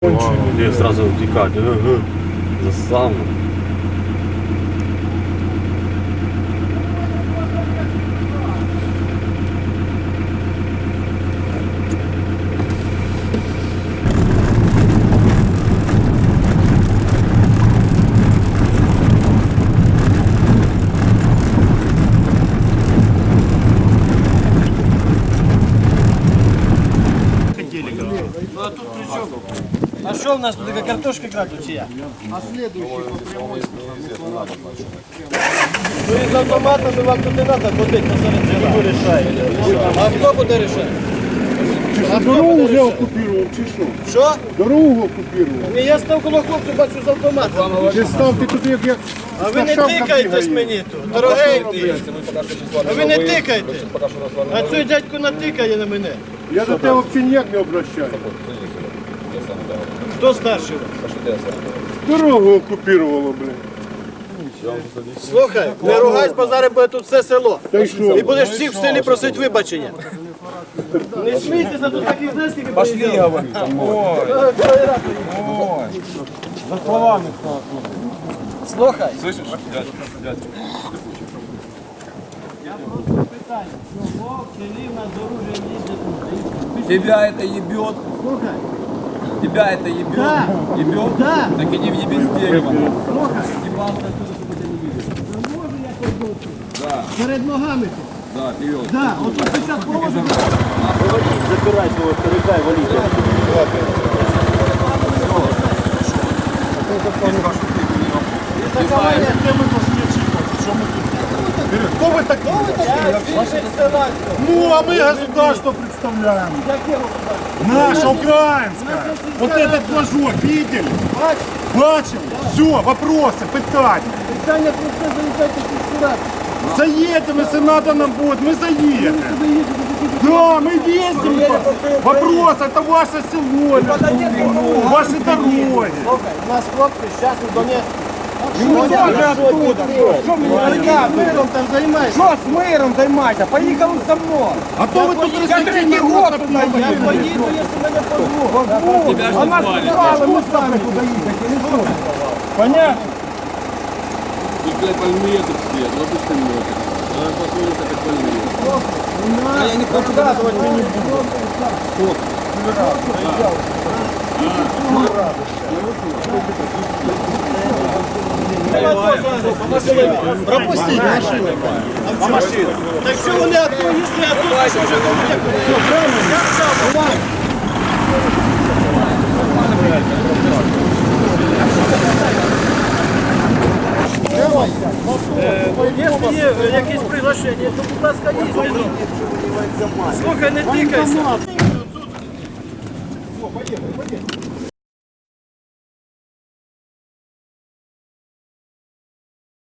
Где сразу утекать? За сам. Ну а тут при? Що в нас тут така картошка крадуть чи я? Ну із автоматами вам тут не треба ходити посеред села. Хто рішає? А хто буде рішати? А дорогу вже окупував, чи що? Що? Дорогу окупував. Ні, я став коло хлопця, бачу з автоматом. Ти ставте тут як як. А ви не тикайтесь мені тут, дорогенький. А ви не тикайте. А цей дядько натикає на мене. Я до тебе взагалі ніяк не обращаюся. Хто старший? Дорогу окупувало, блин. Слухай, не ругайся, бо зараз буде тут все село. Та й що? І будеш всіх в селі просити вибачення. Не смійтеся, тут таких знаєш, скільки Пошли, говорить. За словами Слухай. Слышишь, дядь, дядь. Я просто питаю, чого в селі в нас з їздять? Тебя это ебет, Слухай, тебя это ебет, Да. ебет, Да. так иди въеби с дерева. слухай. Ебался оттуда, чтобы тебя не видели. А може я тут? Да, Перед ногами ти. да, вперед. Да, от тут ти зараз положиш. Запирай свого старика і валіть. такі? Я більше села. Ну, а ми государство представляємо. Яке государство? Наше украинское. Вот этот флажок видели? Бачили? Все, вопросы, питання. Питання просто заїжджайте в сюди. Заедем, если надо нам будет, мы заедем. Да, мы ездим. Вопрос, это ваше село, ваши дороги. Слухай, у нас хлопці зараз у Донецьку. Мы тоже оттуда. Що мені миром там займаєшся? Що з миром займайся? Поїхали за мною. А то вы тут Я третій год тут Я наїду. поїду, якщо мене позвуть. Тебя же А нас звали. сказали, ми самі туди їхати. не що? Понятно? Тут, блядь, больные тут все, ну ты что не Надо посмотреть, как больные. А я не хочу показывать мені Пропустіть машину. А машину? Так що вони АТО, якщо АТо, то що вже. Якщо є е, якісь приглашення, то будь ласка, їздьте. ну. Слухай, не тикайся.